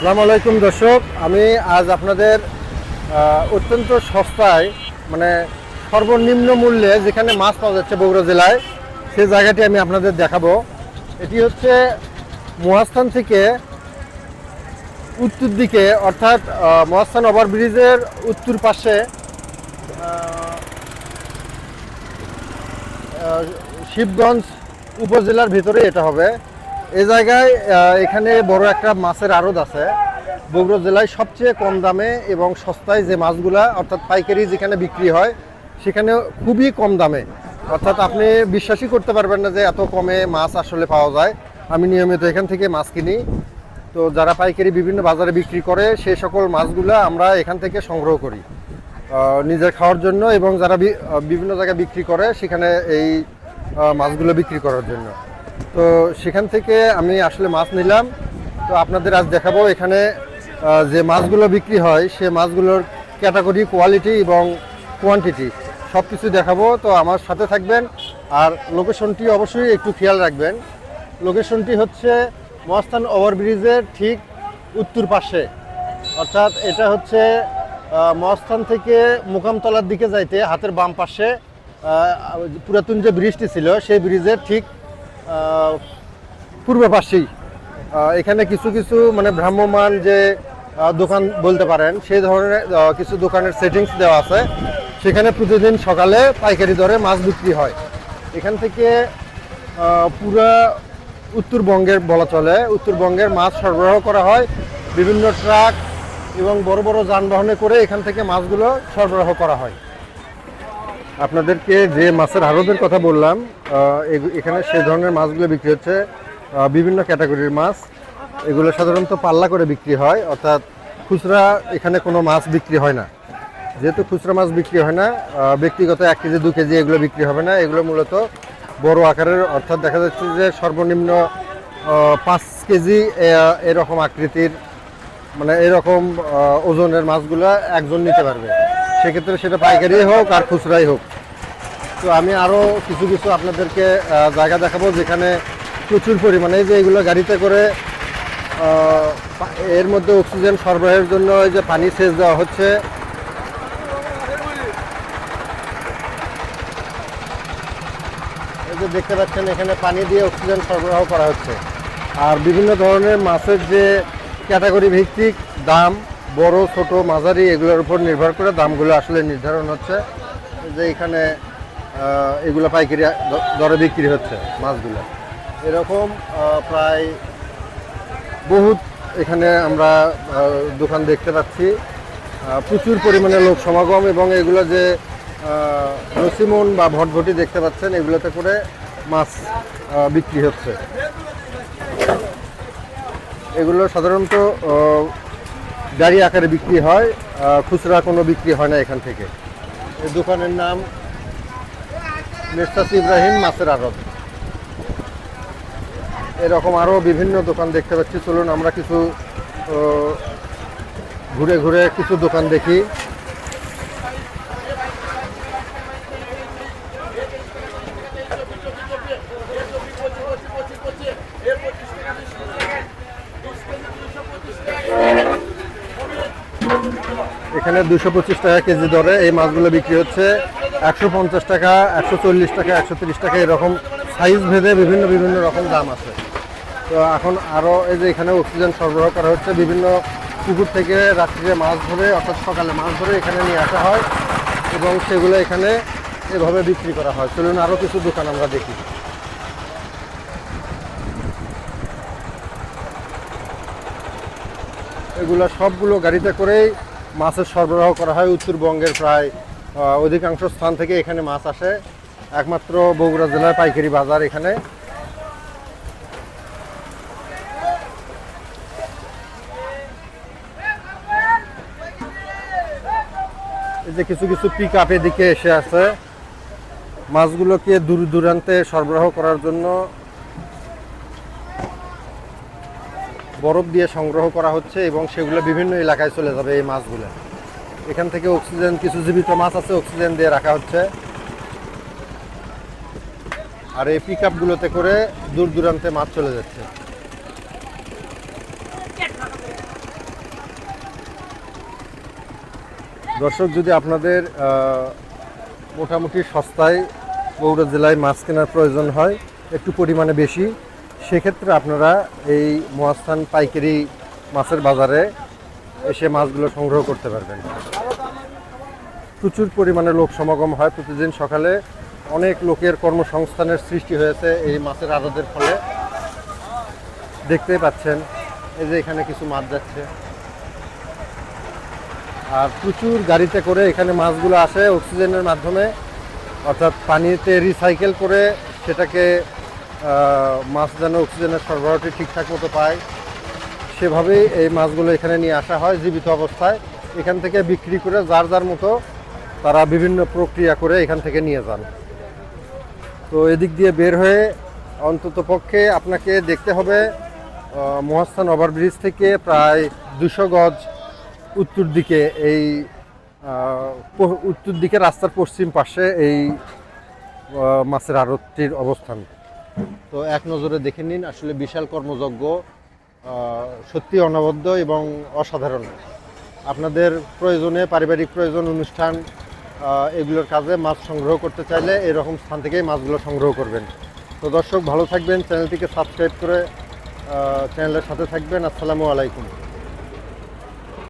আসসালামু আলাইকুম দর্শক, আমি আজ আপনাদের অত্যন্ত সস্তায় মানে সর্বনিম্ন মূল্যে যেখানে মাছ পাওয়া যাচ্ছে বগুড়া জেলায়, সেই জায়গাটি আমি আপনাদের দেখাবো। এটি হচ্ছে মহাস্থান থেকে উত্তর দিকে, অর্থাৎ মহাস্থান ওভারব্রিজের উত্তর পাশে শিবগঞ্জ উপজেলার ভিতরে এটা হবে। এই জায়গায় এখানে বড় একটা মাছের আড়ত আছে। বগুড়া জেলায় সবচেয়ে কম দামে এবং সস্তায় যে মাছগুলা, অর্থাৎ পাইকারি যেখানে বিক্রি হয় সেখানে খুবই কম দামে। অর্থাৎ আপনি বিশ্বাসই করতে পারবেন না যে এত কমে মাছ আসলে পাওয়া যায়। আমি নিয়মিত এখান থেকে মাছ কিনি। তো যারা পাইকারি বিভিন্ন বাজারে বিক্রি করে সেই সকল মাছগুলা আমরা এখান থেকে সংগ্রহ করি। নিজের খাওয়ার জন্য এবং যারা বিভিন্ন জায়গায় বিক্রি করে, সেখানে এই মাছগুলো বিক্রি করার জন্য। তো সেখান থেকে আমি আসলে মাছ নিলাম। তো আপনাদের আজ দেখাবো এখানে যে মাছগুলো বিক্রি হয়, সে মাছগুলোর ক্যাটাগরি, কোয়ালিটি এবং কোয়ান্টিটি সব কিছু দেখাবো। তো আমার সাথে থাকবেন আর লোকেশনটি অবশ্যই একটু খেয়াল রাখবেন। লোকেশনটি হচ্ছে মহাস্থান ওভারব্রিজের ঠিক উত্তর পাশে। অর্থাৎ এটা হচ্ছে মহাস্থান থেকে মুকামতলার দিকে যাইতে, হাতের বাম পাশে পুরাতন যে ব্রিজটি ছিল, সেই ব্রিজের ঠিক পূর্ব পাশেই এখানে কিছু কিছু মানে ভ্রাম্যমান যে দোকান বলতে পারেন, সেই ধরনের কিছু দোকানের সেটিংস দেওয়া আছে। সেখানে প্রতিদিন সকালে পাইকারি দরে মাছ বিক্রি হয়। এখান থেকে পুরা উত্তরবঙ্গের বলা চলে। উত্তরবঙ্গের মাছ সরবরাহ করা হয় বিভিন্ন ট্রাক এবং বড় বড় যানবাহনে করে এখান থেকে মাছগুলো সরবরাহ করা হয়। আপনাদেরকে যে মাছের আড়তের কথা বললাম এখানে সে ধরনের মাছগুলো বিক্রি হচ্ছে বিভিন্ন ক্যাটাগরির মাছ। এগুলো সাধারণত পাল্লা করে বিক্রি হয়, অর্থাৎ খুচরা এখানে কোনো মাছ বিক্রি হয় না। যেহেতু খুচরা মাছ বিক্রি হয় না ব্যক্তিগত এক কেজি, দু কেজি এগুলো বিক্রি হবে না। এগুলো মূলত বড় আকারের, অর্থাৎ দেখা যাচ্ছে যে সর্বনিম্ন পাঁচ কেজি এরকম আকৃতির মানে এরকম ওজনের মাছগুলো একজন নিতে পারবে। সেক্ষেত্রে সেটা পাইকারি হোক আর খুচরাই হোক। তো আমি আরও কিছু কিছু আপনাদেরকে জায়গা দেখাবো যেখানে প্রচুর পরিমাণে যে এগুলো গাড়িতে করে এর মধ্যে অক্সিজেন সরবরাহের জন্য যে পানি সেচ দেওয়া হচ্ছে। এই যে দেখতে পাচ্ছেন, এখানে পানি দিয়ে অক্সিজেন সরবরাহ করা হচ্ছে। আর বিভিন্ন ধরনের মাছের যে ক্যাটাগরি ভিত্তিক দাম বড়, ছোট, মাঝারি এগুলোর উপর নির্ভর করে দামগুলো আসলে নির্ধারণ হচ্ছে। যে এখানে এগুলো পাইকারি দরে বিক্রি হচ্ছে মাছগুলো। এরকম প্রায় বহুত এখানে আমরা দোকান দেখতে পাচ্ছি। প্রচুর পরিমাণে লোক সমাগম এবং এগুলো যে রসিমন বা ভটভটি দেখতে পাচ্ছেন, এগুলোতে করে মাছ বিক্রি হচ্ছে। এগুলো সাধারণত গাড়ি আকারে বিক্রি হয় খুচরা কোনো বিক্রি হয় না এখান থেকে। এই দোকানের নাম মেস্তাস ইব্রাহিম মাছের আড়ত এরকম আরও বিভিন্ন দোকান দেখতে পাচ্ছি। চলুন আমরা কিছু ঘুরে ঘুরে কিছু দোকান দেখি। এখানে দুশো পঁচিশ টাকা কেজি দরে এই মাছগুলো বিক্রি হচ্ছে। একশো পঞ্চাশ টাকা, একশো চল্লিশ টাকা, একশো তিরিশ টাকা, এরকম সাইজ ভেদে বিভিন্ন বিভিন্ন রকম দাম আছে। তো এখন আরও এই যে এখানে অক্সিজেন সরবরাহ করা হচ্ছে, বিভিন্ন পুকুর থেকে রাত্রিরে মাছ ধরে, অর্থাৎ সকালে মাছ ধরে এখানে নিয়ে আসা হয় এবং সেগুলো এখানে এভাবে বিক্রি করা হয়। চলুন আরও কিছু দোকান আমরা দেখি। এগুলো সবগুলো গাড়িতে করেই মাছের সরবরাহ করা হয় উত্তরবঙ্গের প্রায় অধিকাংশ স্থান থেকে এখানে মাছ আসে। একমাত্র বগুড়া জেলার পাইকারি বাজার এখানে। এই যে কিছু কিছু পিক আপ এদিকে এসে আছে। মাছগুলোকে দূর দূরান্তে সরবরাহ করার জন্য বরফ দিয়ে সংগ্রহ করা হচ্ছে এবং সেগুলো বিভিন্ন এলাকায় চলে যাবে এই মাছগুলো। এখান থেকে অক্সিজেন, কিছু জীবিত মাছ আছে, অক্সিজেন দিয়ে রাখা হচ্ছে। আর এই পিক আপগুলোতে করে দূর দূরান্তে মাছ চলে যাচ্ছে। দর্শক, যদি আপনাদের মোটামুটি সস্তায় বগুড়া জেলায় মাছ কেনার প্রয়োজন হয়, একটু পরিমাণে বেশি। সেক্ষেত্রে আপনারা এই মহাস্থান পাইকারি মাছের বাজারে এসে মাছগুলো সংগ্রহ করতে পারবেন। প্রচুর পরিমাণে লোক সমাগম হয় প্রতিদিন সকালে। অনেক লোকের কর্মসংস্থানের সৃষ্টি হয়েছে এই মাছের আড়তের ফলে। দেখতেই পাচ্ছেন, এই যে এখানে কিছু মাছ যাচ্ছে। আর প্রচুর গাড়িতে করে এখানে মাছগুলো আসে অক্সিজেনের মাধ্যমে। অর্থাৎ পানিতে রিসাইকেল করে সেটাকে মাছ যেন অক্সিজেনের সরবরাহটি ঠিকঠাক মতো পায়, সেভাবেই এই মাছগুলো এখানে নিয়ে আসা হয় জীবিত অবস্থায়। এখান থেকে বিক্রি করে যার যার মতো তারা বিভিন্ন প্রক্রিয়া করে এখান থেকে নিয়ে যান। তো এদিক দিয়ে বের হয়ে অন্তত পক্ষে আপনাকে দেখতে হবে মহাস্থান ওভারব্রিজ থেকে প্রায় দুশো গজ উত্তর দিকে এই উত্তর দিকে রাস্তার পশ্চিম পাশে এই মাছের আড়তটির অবস্থান। তো এক নজরে দেখে নিন, আসলে বিশাল কর্মযজ্ঞ সত্যি অনবদ্য এবং অসাধারণ। আপনাদের প্রয়োজনে পারিবারিক প্রয়োজন, অনুষ্ঠান এগুলোর কাজে মাছ সংগ্রহ করতে চাইলে এরকম স্থান থেকেই মাছগুলো সংগ্রহ করবেন। তো দর্শক, ভালো থাকবেন, চ্যানেলটিকে সাবস্ক্রাইব করে চ্যানেলের সাথে থাকবেন। আসসালামু আলাইকুম।